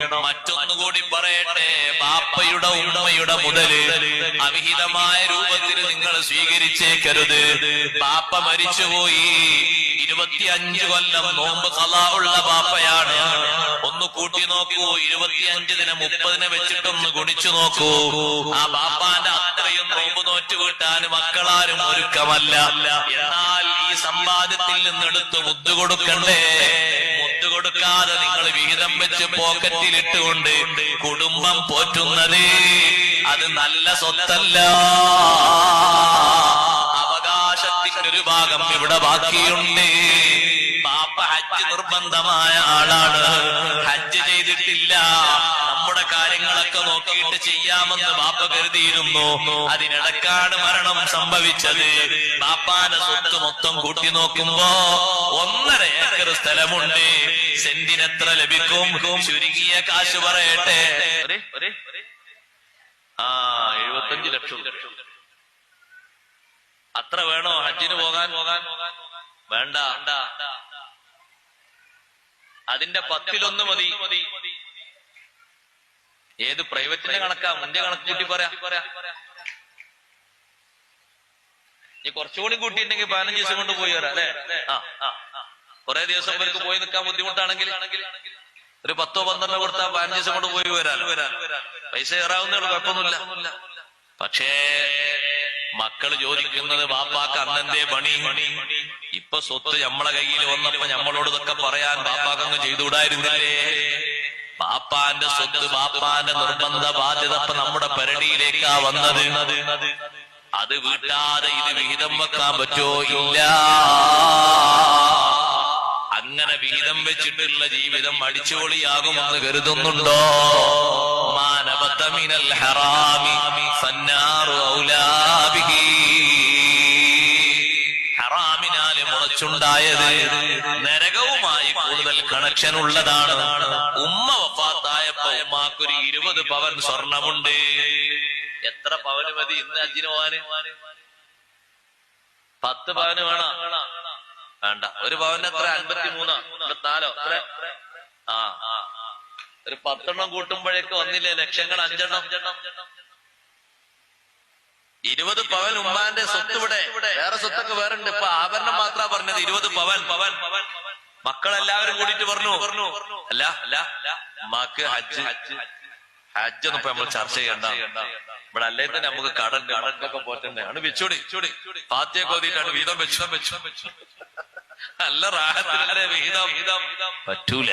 മറ്റൊന്നുകൂടി പറയട്ടെ ബാപ്പയുടെ ഉമ്മയുടെ മുതൽ അവിഹിതമായ രൂപത്തിൽ നിങ്ങൾ സ്വീകരിച്ചേക്കരുത്. ബാപ്പ മരിച്ചുപോയി. ഇരുപത്തിയഞ്ച് കൊല്ലം നോമ്പ് കലാ ഉള്ള ബാപ്പയാണ്. ഒന്ന് കൂട്ടി നോക്കൂ ഇരുപത്തിയഞ്ച് ദിനം മുപ്പതിനെ വെച്ചിട്ടൊന്ന് ഗുണിച്ചു നോക്കൂ. ആ ബാപ്പാന്റെ അത്രയും നോമ്പ് നോറ്റ് വീട്ടാൻ മക്കളാരും ഒരുക്കമല്ല. എന്നാൽ ഈ സമ്പാദ്യത്തിൽ നിന്നെടുത്ത് മുദ്ദു കൊടുക്കണ്ടേ? കൊടുക്കാതെ നിങ്ങൾ വിഹിതം വെച്ച് പോക്കറ്റിലിട്ടുകൊണ്ട് കുടുംബം പോറ്റുന്നത് അത് നല്ല സ്വത്തല്ല. അവകാശത്തിന്റെ ഒരു ഭാഗം ഇവിടെ ബാക്കിയുണ്ട്. പാപ്പ ഹജ്ജ് നിർബന്ധമായ ആളാണ്. ഹജ്ജ് ചെയ്തിട്ടില്ല. കാര്യങ്ങളൊക്കെ നോക്കിയിട്ട് ചെയ്യാമെന്ന് ബാപ്പ കരുതിയിരുന്നു. അതിനിടക്കാണ് മരണം സംഭവിച്ചത്. ബാപ്പാന്റെ സ്വത്ത് മൊത്തം കൂട്ടി നോക്കുമ്പോ ഒന്നര ഏക്കർ സ്ഥലമുണ്ട്. സെന്റിനെത്ര ലഭിക്കും? ചുരുങ്ങിയ കാശ് പറയട്ടെ. ആ എഴുപത്തഞ്ച് ലക്ഷം. അത്ര വേണോ ഹജ്ജിന് പോകാൻ പോകാൻ? വേണ്ട. അതിന്റെ പത്തിലൊന്ന് മതി. ഏത് പ്രൈവറ്റിന്റെ കണക്കാ? മുന്റെ കണക്ക് കൂട്ടി പറയാ. നീ കുറച്ചുകൂടി കൂട്ടിയിട്ടുണ്ടെങ്കിൽ പതിനഞ്ച് ദിവസം കൊണ്ട് പോയി വരാം അല്ലെ? ആ കുറെ ദിവസം ഇവർക്ക് പോയി നിൽക്കാൻ ബുദ്ധിമുട്ടാണെങ്കിൽ ഒരു പത്തോ പന്ത്രണ്ടോ കൊടുത്താൽ പതിനഞ്ച് ദിവസം കൊണ്ട് പോയി വരാൻ പൈസ കയറാവുന്നേ ഉള്ളൂ കുഴപ്പമൊന്നുമില്ല. പക്ഷേ മക്കൾ ചോദിക്കുന്നത് ബാപ്പാക്ക് അന്നെന്തേ പണി? ഇപ്പൊ സ്വത്ത് നമ്മളെ കയ്യിൽ വന്നപ്പോ നമ്മളോട് ഇതൊക്കെ പറയാൻ ബാപ്പാക്കങ്ങ് ചെയ്തുകൂടായിരുന്നില്ലേ? ബാപ്പാന്റെ സ്വത്ത് ബാപ്പാന്റെ നിർബന്ധ ബാധ്യത ഇപ്പൊ നമ്മുടെ പരടിയിലേക്കാ വന്നത്. അത് വീട്ടാതെ ഇത് വിഹിതം വെക്കാൻ പറ്റോ? ഇല്ല. അങ്ങനെ വിഹിതം വെച്ചിട്ടുള്ള ജീവിതം അടിച്ചുപൊളിയാകുമെന്ന് കരുതുന്നുണ്ടോ? മാനവത്തമിനൽ ഹറാമി ഫന്നാറു മുളച്ചുണ്ടായത് നരകവുമായി കൂടുതൽ കണക്ഷൻ ഉള്ളതാണ്. ഉമ്മ വഫാത്തായപ്പോ ഉമ്മാക്കൊരു ഇരുപത് പവൻ സ്വർണമുണ്ട്. എത്ര പവന് മതി ഇന്ന് അജിന് പോവാന്? പത്ത് പവന് വേണ? വേണ്ട. ഒരു പവന് എത്ര? അൻപത്തി മൂന്നോ എത്ര? ആ. ഒരു പത്തെണ്ണം കൂട്ടുമ്പോഴേക്ക് വന്നില്ലേ? ലക്ഷങ്ങൾ അഞ്ചെണ്ണം. ഇരുപത് പവൻ ഉമ്മാന്റെ സ്വത്ത് ഇവിടെ. വേറെ സ്വത്തൊക്കെ വേറെ ഉണ്ട്. ഇപ്പൊ ആഭരണം പറഞ്ഞത് ഇരുപത് പവൻ. പവൻ പവൻ മക്കളെല്ലാവരും കൂടിയിട്ട് പറഞ്ഞു. പറഞ്ഞു അല്ല അല്ല. ഉമ്മാക്ക് ഹജ്ജ്. ഹജ്ജ് ഒന്നും നമ്മൾ ചർച്ച ചെയ്യണ്ട. ഇവിടെ അല്ലേ തന്നെ നമുക്ക് കടൽ കടലൊക്കെ പോറ്റണ്ടാണ് വെച്ചോടി. പാത്തിയെ ഓതിയിട്ടാണ് വീതം വെച്ചു വെച്ചു നല്ല റാഹത്തിലല്ലേ വിഹിതം പറ്റൂല.